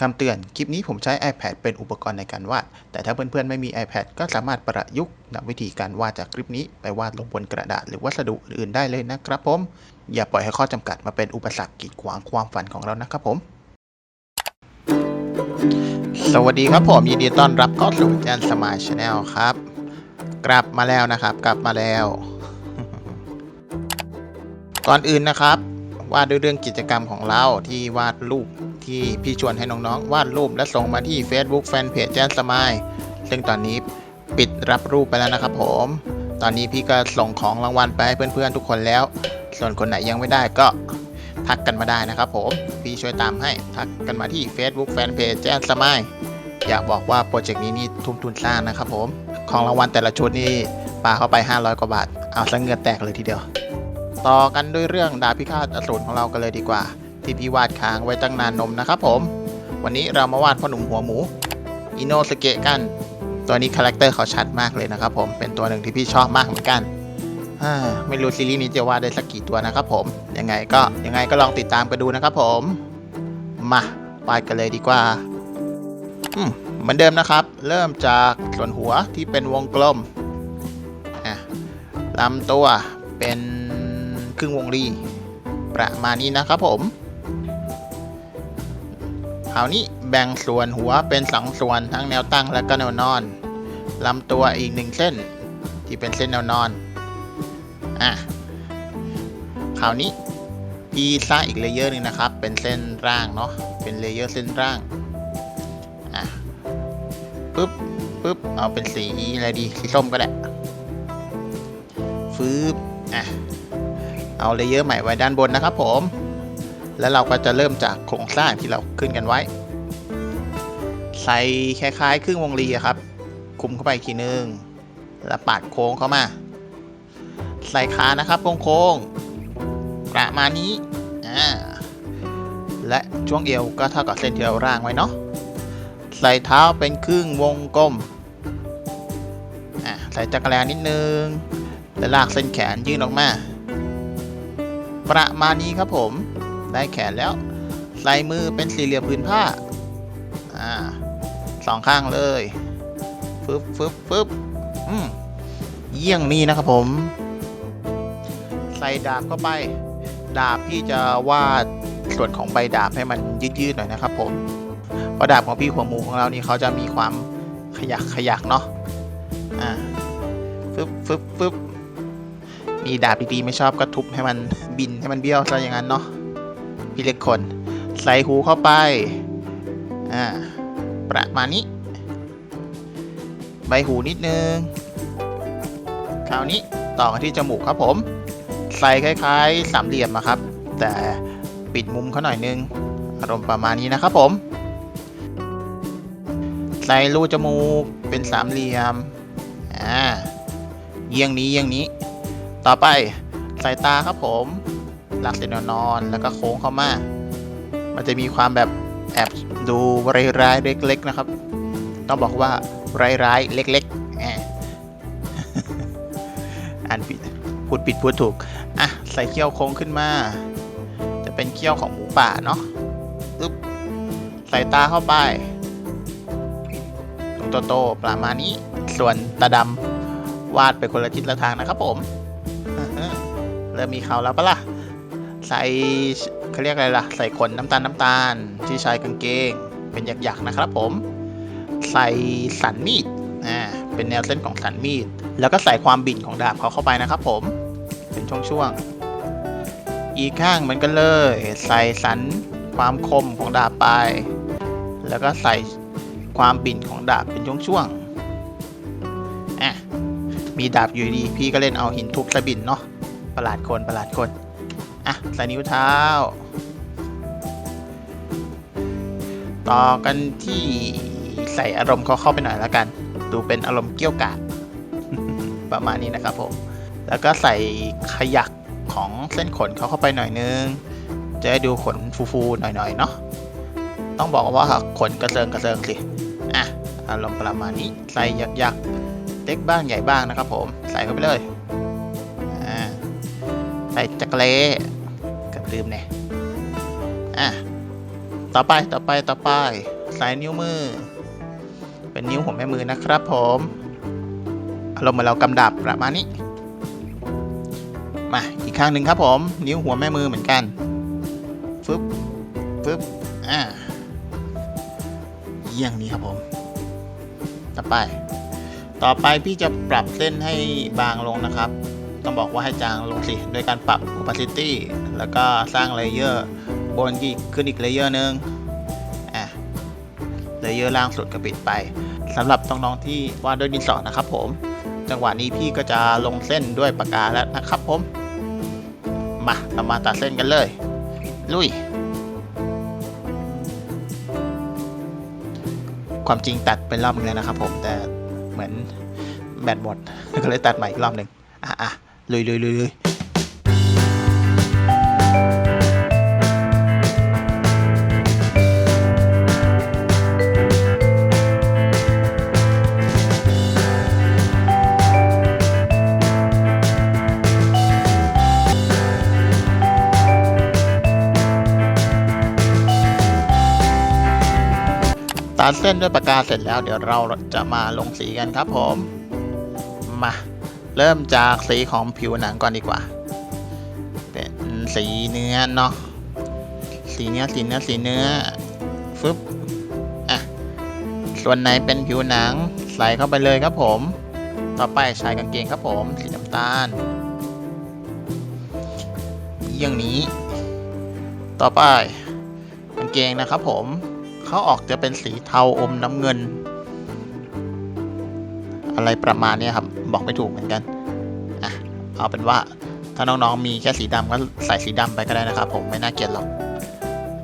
คำเตือน คลิปนี้ผมใช้ iPad เป็นอุปกรณ์ในการวาด แต่ถ้าเพื่อนๆ ไม่มี iPad ก็สามารถประยุกต์นำวิธีการวาดจากคลิปนี้ไปวาดลงบนกระดาษหรือวัสดุอื่นๆได้เลยนะครับผม อย่าปล่อยให้ข้อจำกัดมาเป็นอุปสรรคกีดขวางความฝันของเรานะครับผม สวัสดีครับผม ยินดีต้อนรับเข้าสู่จันสมายชาแนลครับ กลับมาแล้วนะครับ กลับมาแล้ว ก่อนอื่นนะครับว่าด้วยเรื่องกิจกรรมของเราที่วาดรูปที่พี่ชวนให้น้องๆ วาดรูปและส่งมาที่ Facebook Fanpage แจ้นสมายซึ่งตอนนี้ปิดรับรูปไปแล้วนะครับผม ตอนนี้พี่ก็ส่งของรางวัลไปให้เพื่อนๆทุกคนแล้ว ส่วนคนไหนยังไม่ได้ก็ทักกันมาได้นะครับผม พี่ช่วยตามให้ทักกันมาที่ Facebook Fanpage แจ้นสมายอยากบอกว่าโปรเจกต์นี้นี่ทุ่มทุนสร้างนะครับผม ของรางวัลแต่ละชุดนี่ปาเข้าไป 500 กว่าบาท เอาซะเงือแตกเลยทีเดียว ต่อกันด้วยเรื่องดาบพิฆาตอสูรของเรากันเลยดีกว่า ที่พี่วาดค้างไว้ตั้งนานนมนะครับผม วันนี้เรามาวาดพ่อหนุ่มหัวหมูอิโนสเกะกัน ตัวนี้คาแรคเตอร์เขาชัดมากเลยนะครับผมเป็นตัวหนึ่งที่พี่ชอบมากเหมือนกันไม่รู้ซีรีส์นี้จะวาดได้สักกี่ตัวนะครับผมยังไงก็ยังไงก็ลองติดตามกันดูนะครับผมมาวาดกันเลยดีกว่าเหมือนเดิมนะครับ เริ่มจากส่วนหัวที่เป็นวงกลมลำตัวเป็น ครึ่งวงรี ประมาณนี้นะครับผมคราวนี้แบ่งส่วนหัวเป็นสองส่วนทั้งแนวตั้งและก็แนวนอนลำตัวอีกหนึ่งเส้น ที่เป็นเส้นแนวนอนอะคราวนี้พีซ่าอีกเลเยอร์หนึงนะครับ เป็นเส้นร่างเนาะเป็นเลเยอร์เส้นร่างอะปึ๊บปึ๊บเอาเป็นสีอะไรดีสีส้มก็ได้ฟืบอะ เอาเลเยอร์ใหม่ไว้ด้านบนนะครับผม แล้วเราก็จะเริ่มจากโครงสร้างที่เราขึ้นกันไว้ ใส่คล้ายๆ ครึ่งวงรีครับ คุมเข้าไปทีนึง แล้วปาดโค้งเข้ามา ใส่ขานะครับโค้งๆประมาณนี้อ่าและช่วงเอวก็เท่ากับเส้นที่เราร่างไว้เนาะ ใส่เท้าเป็นครึ่งวงกลม อ่าใส่จักรแลนิดนึง แล้วลากเส้นแขนยื่นออกมา ประมาณนี้ครับผม ได้แขนแล้ว ใส่มือเป็นสี่เหลี่ยมผืนผ้า อ่าสองข้างเลยฟึบฟึบฟึบอืมเยี่ยงนี้นะครับผม ใส่ดาบเข้าไป ดาบพี่จะวาดส่วนของใบดาบให้มันยืดๆหน่อยนะครับผมเพราะดาบของพี่หัวหมูของเรานี่เขาจะมีความขยักขยักเนาะ อ่าฟึบฟึบฟึบ มีดาบดีๆไม่ชอบก็ทุบให้มันบินให้มันเบี้ยวซะอย่างนั้นเนาะพี่เล็กคน ใส่หูเข้าไปอ่าประมาณนี้ ใบหูนิดนึง คราวนี้ต่อกันที่จมูกครับผม ใส่คล้ายๆสามเหลี่ยมอะครับ แต่ปิดมุมเขาหน่อยนึง อารมณ์ประมาณนี้นะครับผม ใส่รูจมูกเป็นสามเหลี่ยม อ่า เยี่ยงนี้เยี่ยงนี้ ต่อไปสายตาครับผมหลักเส้นนอนแล้วก็โค้งเข้ามา มันจะมีความแบบแอบดูร้ายๆเล็ก ๆ นะครับ ต้องบอกว่าร้ายๆเล็กๆแอ่านผิดพูดผิดพูดถูก อะ ใส่เขี้ยวโค้งขึ้นมา จะเป็นเขี้ยวของหมูป่าเนาะอึ๊บใส่ตาเข้าไปโตโตประมาณนี้ ส่วนตาดำวาดไปคนละทิศละทางนะครับผม เริ่มมีเขาแล้วปะล่ะ ใส่เขาเรียกอะไรล่ะ ใส่ขนน้ำตาลน้ำตาล ที่ชายกางเกง เป็นหยักๆนะครับผม ใส่สันมีด อ่า เป็นแนวเส้นของสันมีด แล้วก็ใส่ความบิ่นของดาบเขาเข้าไปนะครับผม เป็นช่วงๆ อีกข้างเหมือนกันเลย ใส่สันความคมของดาบไป แล้วก็ใส่ความบิ่นของดาบเป็นช่วงๆ อะ มีดาบอยู่ดี พี่ก็เล่นเอาหินทุบสะบินเนาะ ประหลาดคนประหลาดคน อะ ใส่นิ้วเท้า ต่อกันที่ใส่อารมณ์เขาเข้าไปหน่อยแล้วกัน ดูเป็นอารมณ์เกี้ยวกาดประมาณนี้นะครับผม แล้วก็ใส่ขยักของเส้นขนเขาเข้าไปหน่อยนึง จะให้ดูขนฟูๆหน่อยๆเนาะ ต้องบอกว่าขนกระเซิงกระเซิงสิ อะ อารมณ์ประมาณนี้ ใส่ยักๆเล็กบ้างใหญ่บ้างนะครับผม ใส่เข้าไปเลย ส่จักรเลลืมเนี่ยอะต่อไปต่อไปต่อไปใส่นิ้วมือ เป็นนิ้วหัวแม่มือนะครับผมอารมณ์เหมือนเรากำดับประมาณนี้มาอีกข้างหนึ่งครับผม นิ้วหัวแม่มือเหมือนกันฟึบฟึบอ่าเยี่ยงนี้ครับผม ต่อไป ต่อไปพี่จะปรับเส้นให้บางลงนะครับ ต้องบอกว่าให้จางลงสิ โดยการปรับ opacity แล้วก็สร้างเลเยอร์บนอีกขึ้นอีกเลเยอร์หนึ่งอะเลเยอร์ล่างสุดก็ปิดไปสำหรับน้องๆที่วาดด้วยดินสอนะครับผม จังหวะนี้พี่ก็จะลงเส้นด้วยปากกาแล้วนะครับผม มาเรามาตัดเส้นกันเลย ลุย ความจริงตัดเป็นรอบนึงแล้วนะครับผมแต่เหมือนแบตหมดก็เลยตัดใหม่อีกรอบหนึ่งอะอะ ลุยลุยลุยลุยตัดเส้นด้วยปากกาเสร็จแล้วเดี๋ยวเราจะมาลงสีกันครับผม มา เริ่มจากสีของผิวหนังก่อนดีกว่า เป็นสีเนื้อเนาะ สีเนื้อสีเนื้อสีเนื้อ ฟึบ อะ ส่วนไหนเป็นผิวหนังใส่เข้าไปเลยครับผม ต่อไปชายกางเกงครับผม สีน้ำตาล อย่างนี้ ต่อไปกางเกงนะครับผม เขาออกจะเป็นสีเทาอมน้ำเงิน อะไรประมาณนี้ครับ บอกไม่ถูกเหมือนกันอะเอาเป็นว่าถ้าน้องๆมีแค่สีดำก็ใส่สีดำไปก็ได้นะครับ ผมไม่น่าเกลียดหรอก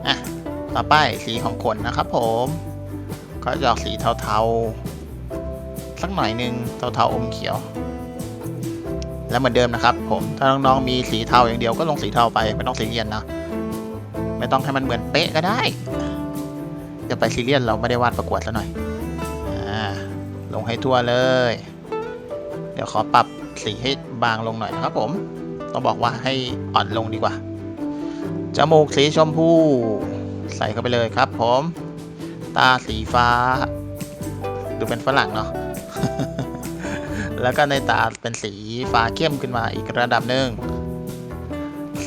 อะต่อไปสีของขนนะครับ ผม ก็จะออกสีเทาๆ สักหน่อยหนึงเทาๆอมเขียว แล้วเหมือนเดิมนะครับ ผมถ้าน้องๆมีสีเทาอย่างเดียวก็ลงสีเทาไปไม่ต้องสีเรียนนะไม่ต้องให้มันเหมือนเป๊ะก็ได้จะไปซีเรียสเราไม่ได้วาดประกวดซะหน่อย ลงให้ทั่วเลย เดี๋ยวขอปรับสีให้บางลงหน่อยนะครับผม ต้องบอกว่าให้อ่อนลงดีกว่า จมูกสีชมพู ใส่เข้าไปเลยครับผม ตาสีฟ้า ดูเป็นฝรั่งเนาะ แล้วก็ในตาเป็นสีฟ้าเข้มขึ้นมาอีกระดับหนึ่ง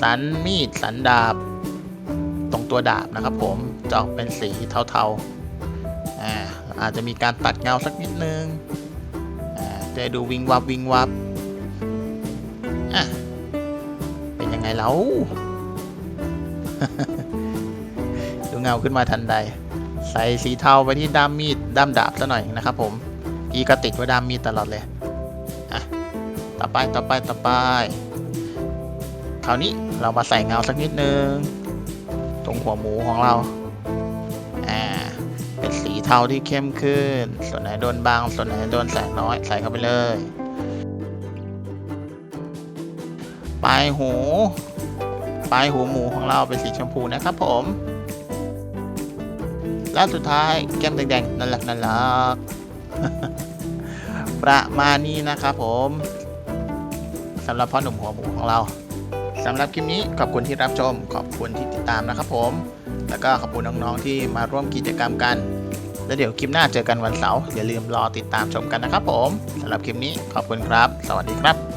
สันมีดสันดาบ ตรงตัวดาบนะครับผม จะออกเป็นสีเทาๆ อ่า อาจจะมีการตัดเงาสักนิดนึงจะดูวิงวับวิงวับอะเป็นยังไงแล้วดูเงาขึ้นมาทันใด ใส่สีเทาไปที่ด้ามมีดด้ามดาบซะหน่อยนะครับผมพี่ก็ติดไว้ด้ามมีดตลอดเลยอะต่อไปต่อไปต่อไปคราวนี้เรามาใส่เงาสักนิดนึง ตรงหัวหมูของเรา เทาที่เข้มขึ้น ส่วนไหนโดนบาง ส่วนไหนโดนแสงน้อย ใส่เข้าไปเลย ปลายหู ปลายหูหมูของเราเป็นสีชมพูนะครับผม แล้วสุดท้ายแก้มแดงๆนั่นแหละนั่นแหละประมาณนี้นะครับผมสำหรับพ่อหนุ่มหัวหมูของเราสำหรับคลิปนี้ขอบคุณที่รับชม ขอบคุณที่ติดตามนะครับผม แล้วก็ขอบคุณน้องๆที่มาร่วมกิจกรรมกัน แล้วเดี๋ยวคลิปหน้าเจอกันวันเสาร์อย่าลืมรอติดตามชมกันนะครับผมสำหรับคลิปนี้ขอบคุณครับ สวัสดีครับ